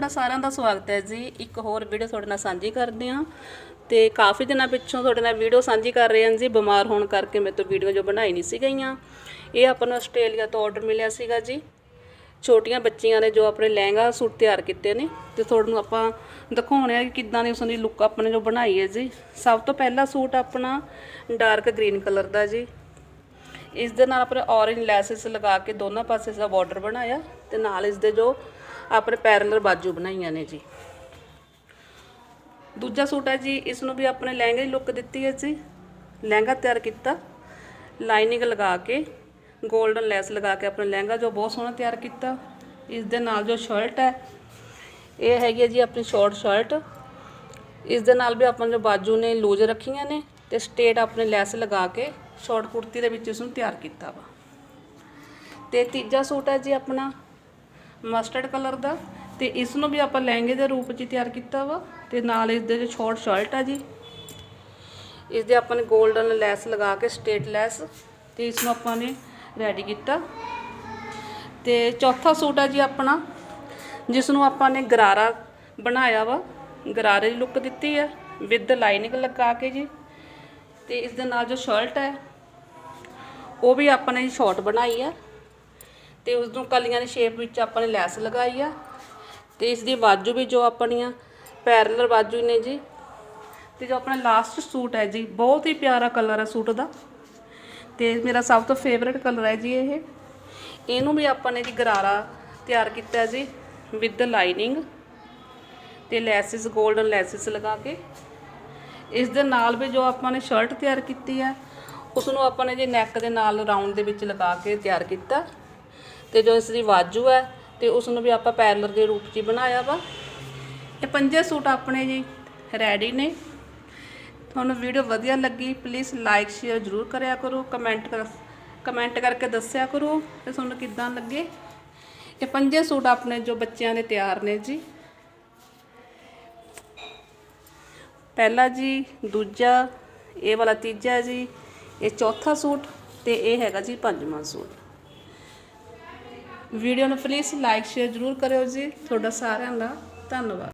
ਤੁਹਾਡਾ ਸਾਰਿਆਂ ਦਾ ਸਵਾਗਤ ਹੈ ਜੀ। ਇੱਕ ਹੋਰ ਵੀਡੀਓ ਤੁਹਾਡੇ ਨਾਲ ਸਾਂਝੀ ਕਰਦੇ ਹਾਂ। ਤੇ ਕਾਫੀ ਦਿਨਾਂ ਪਿੱਛੋਂ ਤੁਹਾਡੇ ਨਾਲ ਵੀਡੀਓ ਸਾਂਝੀ ਕਰ ਰਹੇ ਹਾਂ ਜੀ। ਬਿਮਾਰ ਹੋਣ ਕਰਕੇ ਮੇਰੇ ਤੋਂ ਵੀਡੀਓ ਜੋ ਬਣਾਈ ਨਹੀਂ ਸੀ ਗਈਆਂ। ਇਹ ਆਪਾਂ ਨੂੰ ਆਸਟ੍ਰੇਲੀਆ ਤੋਂ ਆਰਡਰ ਮਿਲਿਆ ਸੀਗਾ ਜੀ। ਛੋਟੀਆਂ ਬੱਚੀਆਂ ਨੇ ਜੋ ਆਪਣੇ ਲਹਿੰਗਾ, ਸੂਟ ਤਿਆਰ ਕੀਤੇ ਨੇ। ਤੇ ਤੁਹਾਨੂੰ ਆਪਾਂ ਦਿਖਾਉਣੇ ਆ ਕਿ ਕਿੱਦਾਂ ਦੀ ਉਸ ਦੀ ਲੁੱਕ ਆਪਣੇ ਜੋ ਬਣਾਈ ਹੈ ਜੀ। ਸਭ ਤੋਂ ਪਹਿਲਾ ਸੂਟ ਆਪਣਾ ਡਾਰਕ ਗ੍ਰੀਨ ਕਲਰ ਦਾ ਜੀ। ਇਸ ਦੇ ਨਾਲ ਆਪਣੇ ਔਰੇਂਜ ਲੈਸਸ ਲਗਾ ਕੇ ਦੋਨਾਂ ਪਾਸੇ ਦਾ ਬਾਰਡਰ ਬਣਾਇਆ। ਤੇ ਨਾਲ ਇਸ ਦੇ ਜੋ ਆਪਣੇ ਪੈਰਲਰ ਬਾਜੂ ਬਣਾਈਆਂ ਨੇ ਜੀ। ਦੂਜਾ ਸੂਟ ਹੈ ਜੀ, ਇਸ ਨੂੰ ਵੀ ਆਪਣੇ ਲਹਿੰਗੇ ਦੀ ਲੁੱਕ ਦਿੱਤੀ ਹੈ ਜੀ। ਲਹਿੰਗਾ ਤਿਆਰ ਕੀਤਾ ਲਾਈਨਿੰਗ ਲਗਾ ਕੇ 골ਡਨ ਲੈਸ ਲਗਾ ਕੇ ਆਪਣਾ ਲਹਿੰਗਾ ਜੋ ਬਹੁਤ ਸੋਹਣਾ ਤਿਆਰ ਕੀਤਾ। ਇਸ ਦੇ ਨਾਲ ਜੋ ਸ਼ਰਟ ਹੈ, ਇਹ ਹੈਗੀ ਹੈ ਜੀ ਆਪਣੀ ਸ਼ਾਰਟ ਸ਼ਰਟ ਇਸ ਦੇ ਨਾਲ ਵੀ ਆਪਾਂ ਜੋ ਬਾਜੂ ਨੇ ਲੂਜ਼ ਰੱਖੀਆਂ ਨੇ ਤੇ ਸਟੇਟ ਆਪਣੇ ਲੈਸ ਲਗਾ ਕੇ ਸ਼ਾਰਟ ਕੁੜਤੀ ਦੇ ਵਿੱਚ ਇਸ ਨੂੰ ਤਿਆਰ ਕੀਤਾ ਵਾ। ਤੇ ਤੀਜਾ ਸੂਟ ਹੈ ਜੀ ਆਪਣਾ ਮਸਟਰਡ ਕਲਰ ਦਾ ਤੇ ਇਸ ਨੂੰ ਵੀ ਆਪਾਂ ਲਹਿੰਗੇ ਦੇ ਰੂਪ 'ਚ ਹੀ ਤਿਆਰ ਕੀਤਾ ਵਾ ਤੇ ਨਾਲ ਇਸ ਦੇ ਜੋ ਸ਼ਾਰਟ ਸ਼ਰਟ ਆ ਜੀ। ਇਸ ਦੇ ਆਪਾਂ ਨੇ 골ਡਨ ਲੈਸ ਲਗਾ ਕੇ ਸਟੇਟ ਲੈਸ ਤੇ ਇਸ ਨੂੰ ਆਪਾਂ ਨੇ ਰੈਡੀ ਕੀਤਾ। ਤੇ ਚੌਥਾ ਸੂਟ ਆ ਜੀ ਆਪਣਾ ਜਿਸ ਨੂੰ ਆਪਾਂ ਨੇ ਗਰਾਰਾ ਬਣਾਇਆ ਵਾ। ਗਰਾਰੇ ਦੀ ਲੁੱਕ ਦਿੱਤੀ ਆ ਵਿਦ ਲਾਈਨਿੰਗ ਲਗਾ ਕੇ ਜੀ। ਤੇ ਇਸ ਦੇ ਨਾਲ ਜੋ ਸ਼ਰਟ ਹੈ, ਉਹ ਵੀ ਆਪਾਂ ਨੇ ਸ਼ਾਰਟ ਬਣਾਈ ਆ। ਤੇ ਉਸ ਨੂੰ ਕਲੀਆਂ ਦੀ ਸ਼ੇਪ ਵਿੱਚ ਆਪਾਂ ਨੇ ਲੈਸ ਲਗਾਈ ਆ ਤੇ ਇਸ ਦੀ ਬਾਜੂ ਵੀ ਜੋ ਆਪਣੀਆਂ ਪੈਰਲਰ ਬਾਜੂ ਨੇ ਜੀ। ਤੇ ਜੋ ਆਪਣਾ ਲਾਸਟ ਸੂਟ ਹੈ ਜੀ, ਬਹੁਤ ਹੀ ਪਿਆਰਾ ਕਲਰ ਹੈ ਸੂਟ ਦਾ। ਤੇ ਮੇਰਾ ਸਭ ਤੋਂ ਫੇਵਰਿਟ ਕਲਰ ਹੈ ਜੀ ਇਹ। ਇਹਨੂੰ ਵੀ ਆਪਾਂ ਨੇ ਜੀ ਗਰਾਰਾ ਤਿਆਰ ਕੀਤਾ ਜੀ ਵਿਦ ਲਾਈਨਿੰਗ ਤੇ ਲੈਸਿਸ 골ਡਨ ਲੈਸਿਸ ਲਗਾ ਕੇ। ਇਸ ਦੇ ਨਾਲ ਵੀ ਜੋ ਆਪਾਂ ਨੇ ਸ਼ਰਟ ਤਿਆਰ ਕੀਤੀ ਹੈ ਉਸ ਨੂੰ ਆਪਾਂ ਨੇ ਜੀ ਨੈਕ ਦੇ ਨਾਲ ਰਾਉਂਡ ਦੇ ਵਿੱਚ ਲਗਾ ਕੇ ਤਿਆਰ ਕੀਤਾ। ਤੇ ਜੋ ਇਸ ਦੀ ਬਾਜੂ ਹੈ ਤੇ ਉਸ ਨੂੰ ਵੀ ਆਪਾਂ ਪੈਰਲਰ ਦੇ ਰੂਪ 'ਚ ਹੀ ਬਣਾਇਆ ਵਾ। ਇਹ ਪੰਜੇ ਸੂਟ ਆਪਣੇ ਜੀ ਰੈਡੀ ਨੇ। ਤੁਹਾਨੂੰ ਵੀਡੀਓ ਵਧੀਆ ਲੱਗੀ ਪਲੀਜ਼ ਲਾਈਕ ਸ਼ੇਅਰ ਜ਼ਰੂਰ ਕਰਿਆ ਕਰੋ ਕਮੈਂਟ ਕਰ ਕਮੈਂਟ ਕਰਕੇ ਦੱਸਿਆ ਕਰੋ ਕਿ ਤੁਹਾਨੂੰ ਕਿੱਦਾਂ ਲੱਗੇ। ਇਹ ਪੰਜੇ ਸੂਟ ਆਪਣੇ ਜੋ ਬੱਚਿਆਂ ਦੇ ਤਿਆਰ ਨੇ ਜੀ। ਪਹਿਲਾ ਜੀ, ਦੂਜਾ, ਇਹ ਵਾਲਾ ਤੀਜਾ ਜੀ, ਇਹ ਚੌਥਾ ਸੂਟ ਤੇ ਇਹ ਹੈਗਾ ਜੀ ਪੰਜਵਾਂ ਸੂਟ। ਵੀਡੀਓ ਨੂੰ ਪਲੀਜ਼ ਲਾਈਕ ਸ਼ੇਅਰ ਜ਼ਰੂਰ ਕਰਿਓ ਜੀ। ਤੁਹਾਡਾ ਸਾਰਿਆਂ ਦਾ ਧੰਨਵਾਦ।